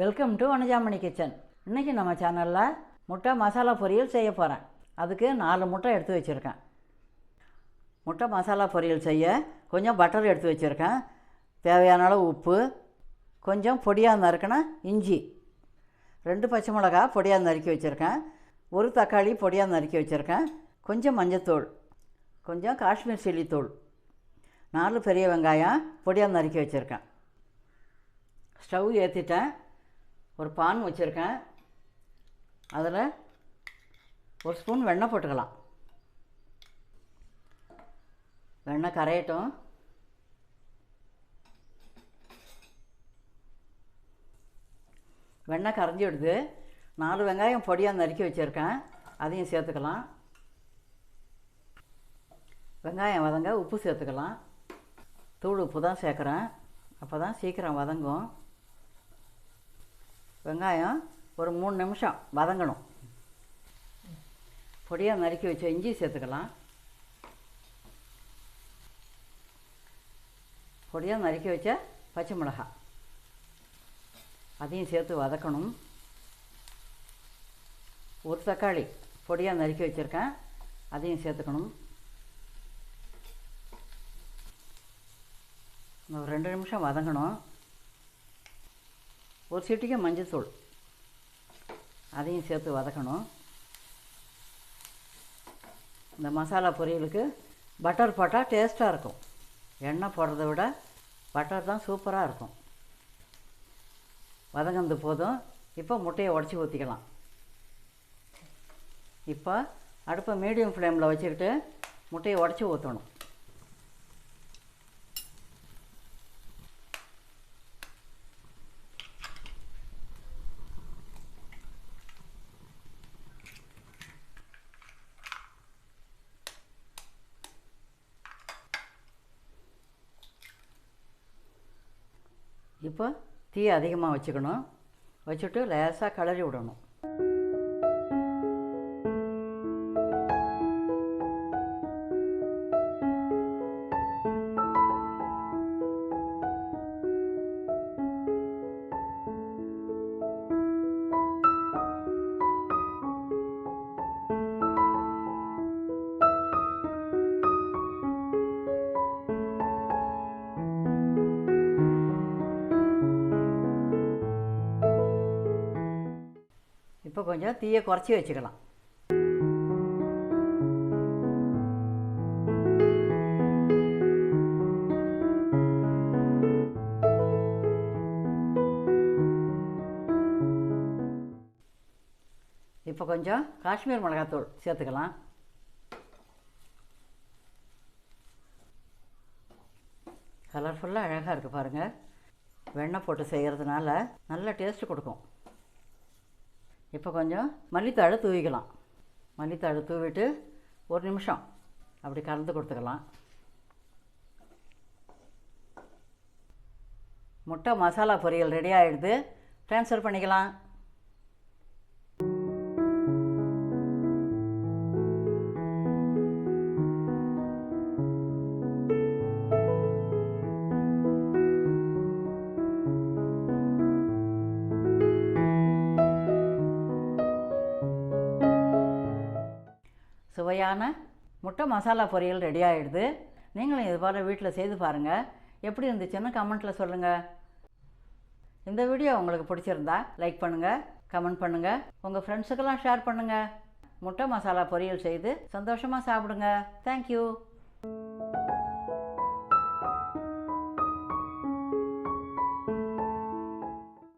Welcome to Vanajamani kitchen இன்றைக்கி நம்ம சேனலில் முட்டை மசாலா பொரியல் செய்ய போகிறேன் அதுக்கு நாலு முட்டை எடுத்து வச்சுருக்கேன். முட்டை மசாலா பொரியல் செய்ய கொஞ்சம் பட்டர் எடுத்து வச்சுருக்கேன். தேவையான அளவு உப்பு கொஞ்சம் பொடியாக நறுக்கின இஞ்சி. ரெண்டு பச்சை மிளகா பொடியாக நறுக்கி வச்சுருக்கேன். ஒரு தக்காளி பொடியாக நறுக்கி வச்சுருக்கேன். கொஞ்சம் மஞ்சத்தூள் கொஞ்சம் காஷ்மீர் சில்லி தூள். நாலு பெரிய வெங்காயம் பொடியாக நறுக்கி வச்சுருக்கேன். ஸ்டவ் ஏற்றிட்டேன் ஒரு பான் வச்சுருக்கேன். அதில் ஒரு ஸ்பூன் வெண்ணெய் போட்டுக்கலாம். வெண்ணெய் கரையட்டும். வெண்ணெய் கரைஞ்சி விடுது. நாலு வெங்காயம் பொடியாக நறுக்கி வச்சுருக்கேன். அதையும் சேர்த்துக்கலாம். வெங்காயம் வதங்க உப்பு சேர்த்துக்கலாம். தூள் உப்பு தான் சேர்க்குறேன். அப்போ தான் சீக்கிரம் வதங்கும். வெங்காயம் ஒரு மூணு நிமிஷம் வதங்கணும். பொடியாக நறுக்கி வச்ச இஞ்சி சேர்த்துக்கலாம். பொடியாக நறுக்கி வச்ச பச்சை மிளகாய் அதையும் சேர்த்து வதக்கணும். ஒரு தக்காளி பொடியாக நறுக்கி வச்சுருக்கேன். அதையும் சேர்த்துக்கணும். இன்னும் ஒரு ரெண்டு நிமிஷம் வதங்கணும். ஒரு சிட்டிக்கு மஞ்சத்தூள் அதையும் சேர்த்து வதக்கணும். இந்த மசாலா பொரியலுக்கு பட்டர் போட்டால் டேஸ்ட்டாக இருக்கும். எண்ணெய் போடுறத விட பட்டர் தான் சூப்பராக இருக்கும். வதங்கினது போதும். இப்போ முட்டையை உடச்சி ஊற்றிக்கலாம் இப்போ அடுப்பை மீடியம் ஃப்ளேமில் வச்சுக்கிட்டு முட்டையை உடச்சி ஊற்றணும் இப்போ தீ அதிகமாக வச்சுக்கணும். வச்சுட்டு லேசாக கிளறி விடணும். கொஞ்சம் தீயை குறைச்சி வச்சுக்கலாம். இப்போ கொஞ்சம் காஷ்மீர் மிளகாத்தூள் சேர்த்துக்கலாம். கலர்ஃபுல்லாக அழகாக இருக்குது பாருங்கள் வெண்ணெய் போட்டு செய்கிறதுனால நல்ல டேஸ்ட்டு கொடுக்கும். இப்போ கொஞ்சம் மல்லித்தாழை தூவிக்கலாம். மல்லித்தாழை தூவிட்டு ஒரு நிமிஷம் அப்படி கலந்து கொடுத்துக்கலாம். முட்டை மசாலா பொரியல் ரெடி ஆகிடுது ட்ரான்ஸ்ஃபர் பண்ணிக்கலாம். சுவையான முட்டை மசாலா பொரியல் ரெடி ஆகிடுது நீங்களும் இது போல் வீட்டில் செய்து பாருங்கள் எப்படி இருந்துச்சுன்னு கமெண்ட்டில் சொல்லுங்கள் இந்த வீடியோ உங்களுக்கு பிடிச்சிருந்தா லைக் பண்ணுங்கள் கமெண்ட் பண்ணுங்கள் உங்கள் ஃப்ரெண்ட்ஸுக்கெல்லாம் ஷேர் பண்ணுங்கள் முட்டை மசாலா பொரியல் செய்து சந்தோஷமாக சாப்பிடுங்க. தேங்க்யூ